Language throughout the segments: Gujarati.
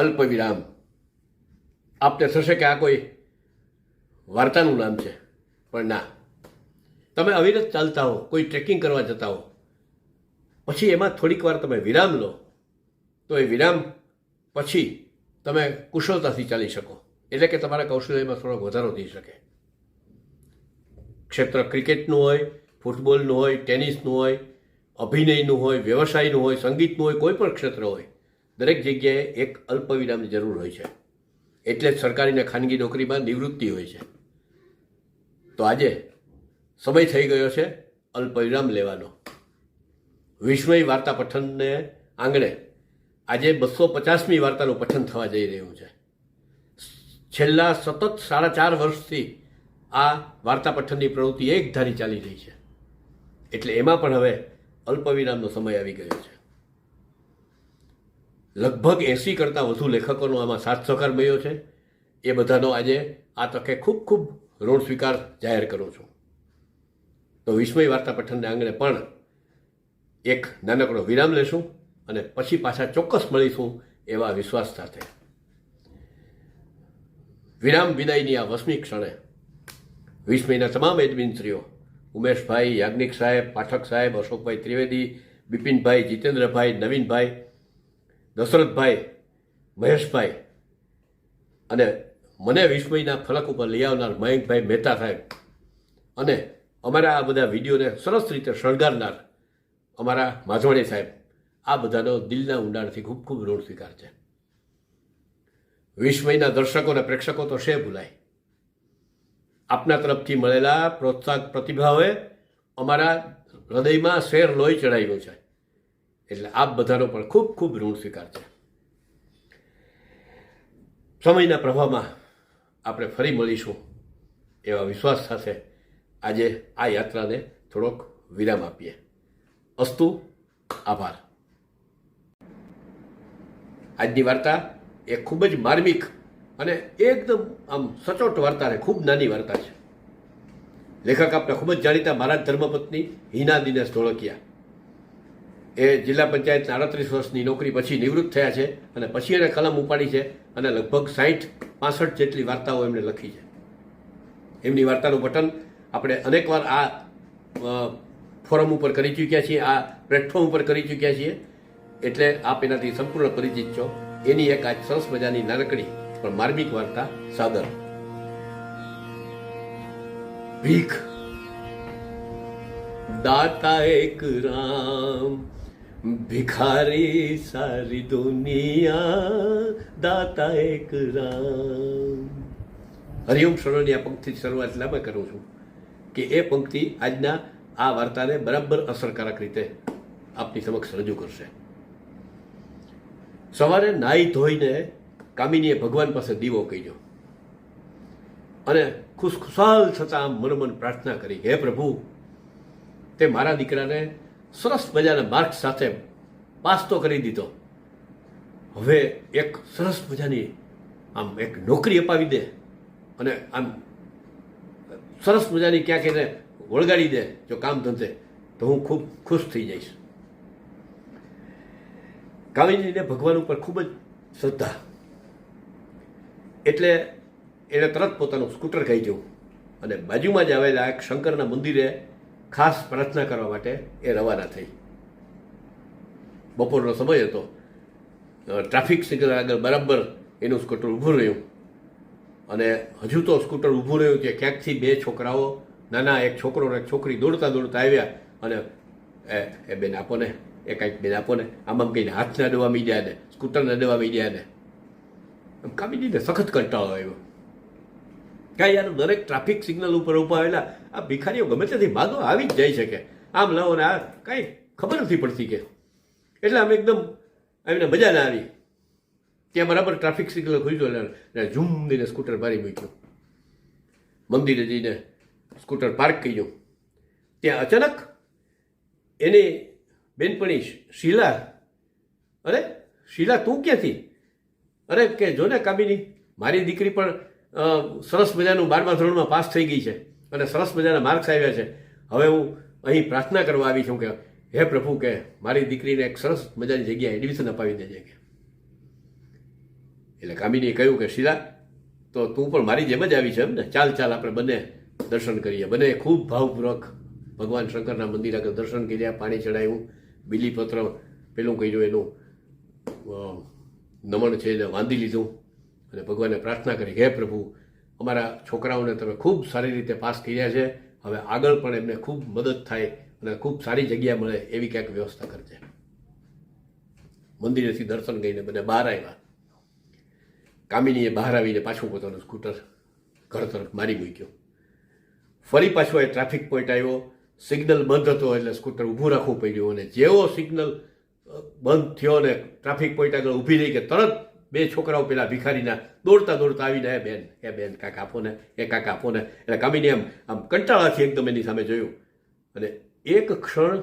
અલ્પ વિરામ આપને થશે કે આ કોઈ વાર્તાનું નામ છે? પણ ના. તમે અવિરત ચાલતા હો, કોઈ ટ્રેકિંગ કરવા જતા હો. પછી એમાં થોડીક વાર તમે વિરામ લો, તો એ વિરામ પછી તમે કુશળતાથી ચાલી શકો. એટલે કે તમારા કૌશલ્યમાં થોડોક વધારો થઈ શકે. ક્ષેત્ર ક્રિકેટનું હોય, ફૂટબોલનું હોય, ટેનિસનું હોય, અભિનયનું હોય, વ્યવસાયનું હોય, સંગીતનું હોય, કોઈ પણ ક્ષેત્ર હોય દરેક જગ્યાએ એક અલ્પ વિરામની જરૂર હોય છે. એટલે જ સરકારીને ખાનગી નોકરીમાં નિવૃત્તિ હોય છે. તો આજે સમય થઈ ગયો છે અલ્પ વિરામ લેવાનો. વિસ્મય વાર્તા પઠનને આંગણે આજે બસો પચાસમી વાર્તાનું પઠન થવા જઈ રહ્યું છે. છેલ્લા સતત સાડા ચાર વર્ષથી આ વાર્તા પઠનની પ્રવૃત્તિ એકધારી ચાલી રહી છે. એટલે એમાં પણ હવે અલ્પવિરામનો સમય આવી ગયો છે. લગભગ એંસી કરતાં વધુ લેખકોનો આમાં સાથ સહકાર મળ્યો છે. એ બધાનો આજે આ તકે ખૂબ ખૂબ ઋણ સ્વીકાર જાહેર કરું છું. તો વિસ્મય વાર્તા પઠનને આંગણે પણ એક નાનકડો વિરામ લેશું અને પછી પાછા ચોક્કસ મળીશું એવા વિશ્વાસ સાથે. વિરામ વિદાયની આ વસમી ક્ષણે વિસ્મયના તમામ એડમિનશ્રીઓ, ઉમેશભાઈ યાજ્ઞિક સાહેબ, પાઠક સાહેબ, અશોકભાઈ ત્રિવેદી, બિપિનભાઈ જીતેન્દ્રભાઈ, નવીનભાઈ દશરથભાઈ, મહેશભાઈ અને મને વિસ્મયના ફલક ઉપર લઈ આવનાર મયંકભાઈ મહેતા સાહેબ અને અમારા આ બધા વિડીયોને સરસ રીતે શણગારનાર અમારા માધવાણી સાહેબ, આ બધાનો દિલના ઊંડાણથી ખૂબ ખૂબ ઋણ સ્વીકાર છે. વિસ્મયના દર્શકો અને પ્રેક્ષકો તો શે ભૂલાય. આપના તરફથી મળેલા પ્રોત્સાહક પ્રતિભાવે અમારા હૃદયમાં શેર લોહી ચડાવ્યું છે. એટલે આપ બધાનો પણ ખૂબ ખૂબ ઋણ સ્વીકાર છે સમયના પ્રવાહમાં આપણે ફરી મળીશું એવા વિશ્વાસ સાથે આજે આ યાત્રાને થોડોક વિરામ આપીએ. અસ્તુ, આભાર. આજની વાર્તા એ ખૂબ જ માર્મિક અને એકદમ આમ સચોટ વાર્તા છે ખૂબ નાની વાર્તા છે. લેખક આપણા ખૂબ જ જાણીતા મહારાજ ધર્મપત્ની હિના દિનેશ ધોળકિયા. એ જિલ્લા પંચાયતના આડત્રીસ વર્ષની નોકરી પછી નિવૃત્ત થયા છે અને પછી એને કલમ ઉપાડી છે અને લગભગ સાઠ પાસઠ જેટલી વાર્તાઓ એમણે લખી છે. એમની વાર્તાનું પઠન આપણે અનેકવાર આ ફોરમ ઉપર કરી ચૂક્યા છીએ, આ પ્લેટફોર્મ ઉપર કરી ચૂક્યા છીએ. એટલે આપ એનાથી સંપૂર્ણ પરિચિત છો. એની એક આજ સરસ મજાની નાનકડી, પણ માર્મિક વાર્તા, સાદર. ભીખ. દાતા એક રામ ભિખારી સારી દુનિયા, દાતા એક રામ. હરિઓમ શરણની આ પંક્તિ શરૂઆત એટલા કરું છું કે એ પંક્તિ આજના આ વાર્તાને બરાબર અસરકારક રીતે આપની સમક્ષ રજૂ કરશે. સવારે નાહી ધોઈને કામિનીએ ભગવાન પાસે દીવો કહ્યો અને ખુશખુશાલ થતાં મનોમન પ્રાર્થના કરી, હે પ્રભુ, તે મારા દીકરાને સરસ મજાના માર્ક સાથે પાસ તો કરી દીધો. હવે એક સરસ મજાની આમ એક નોકરી અપાવી દે અને આમ સરસ મજાની ક્યાંક એને વળગાડી દે જો કામ ધંધે, તો હું ખૂબ ખુશ થઈ જઈશ. કામિનીને ભગવાન ઉપર ખૂબ જ શ્રદ્ધા. એટલે એણે તરત પોતાનું સ્કૂટર ખાઈ જવું અને બાજુમાં જ આવેલા એક શંકરના મંદિરે ખાસ પ્રાર્થના કરવા માટે એ રવાના થઈ. બપોરનો સમય હતો. ટ્રાફિક સિગ્નલ આગળ બરાબર એનું સ્કૂટર ઊભું રહ્યું. અને હજુ તો સ્કૂટર ઊભું રહ્યું કે ક્યાંકથી બે છોકરાઓ, નાના એક છોકરો અને એક છોકરી દોડતા દોડતા આવ્યા અને એ એ બેન આપો ને એ કાંઈક બેન આપો ને આમ આમ કહીને હાથ ના દેવા મીડ્યા ને સ્કૂટર ના દેવા મીડ્યા ને. આમ દીધે, સખત કંટાળો આવ્યો. કાંઈ યાર દરેક ટ્રાફિક સિગ્નલ ઉપર ઊભા આવેલા આ ભિખારીઓ ગમે ત્યાંથી માગો આવી જ જઈ શકે આમ લાવો ને આ કાંઈ ખબર નથી પડતી કે. એટલે આમ એકદમ એમને મજા ના આવી. ત્યાં બરાબર ટ્રાફિક સિગ્નલ ખુલ્યું એટલે ઝૂમ દઈને સ્કૂટર મારી મૂક્યું. મંદિરે જઈને સ્કૂટર પાર્ક કર્યું. ત્યાં અચાનક એની બેનપણી શીલા, અરે, શીલા તું ક્યાંથી? અરે, કે, જો ને કાબીની, મારી દીકરી પણ સરસ મજાનું બારમા ધોરણમાં પાસ થઈ ગઈ છે અને સરસ મજાના માર્ક્સ આવ્યા છે. હવે હું અહીં પ્રાર્થના કરવા આવી છું કે હે પ્રભુ કે મારી દીકરીને એક સરસ મજાની જગ્યાએ એડમિશન અપાવી દેજે કે. એટલે કામિનીએ કહ્યું કે, શીલા, તો તું પણ મારી જેમ જ આવી છે એમ ને? ચાલ ચાલ, આપણે બંને દર્શન કરીએ. બંને ખૂબ ભાવપૂર્વક ભગવાન શંકરના મંદિર આગળ દર્શન કર્યા, પાણી ચડાવ્યું બીલીપત્ર પેલું કહ્યું એનું નમણ છે એને વાંધી લીધું. અને ભગવાનને પ્રાર્થના કરી, હે પ્રભુ, અમારા છોકરાઓને તમે ખૂબ સારી રીતે પાસ કર્યા છે. હવે આગળ પણ એમને ખૂબ મદદ થાય અને ખૂબ સારી જગ્યા મળે એવી ક્યાંક વ્યવસ્થા કરજે. મંદિરેથી દર્શન કરીને બંને બહાર આવ્યા. કામિનીએ બહાર આવીને પાછું પોતાનું સ્કૂટર ઘર તરફ મારી મૂક્યો. ફરી પાછો એ ટ્રાફિક પોઈન્ટ આવ્યો. સિગ્નલ બંધ હતો એટલે સ્કૂટર ઊભું રાખવું પડ્યું અને જેવો સિગ્નલ બંધ થયો ને ટ્રાફિક પોઈન્ટ આગળ ઊભી રહી કે તરત બે છોકરાઓ પેલા ભિખારીના દોડતા દોડતા આવીને એ બેન એ બેન, કાક આપો ને એ કાંક આપો ને એટલે કામીને આમ આમ કંટાળાથી એકદમ એની સામે જોયું. અને એક ક્ષણ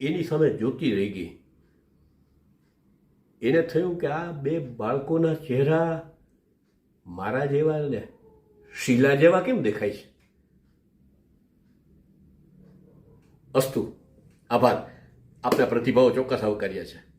એની સામે જોતી રહી ગઈ. એને થયું કે આ બે બાળકોના ચહેરા મારા જેવા ને શીલા જેવા કેમ દેખાય છે? અસ્તુ, આભાર. આપના પ્રતિભાવો ચોક્કસ આવકાર્યા છે.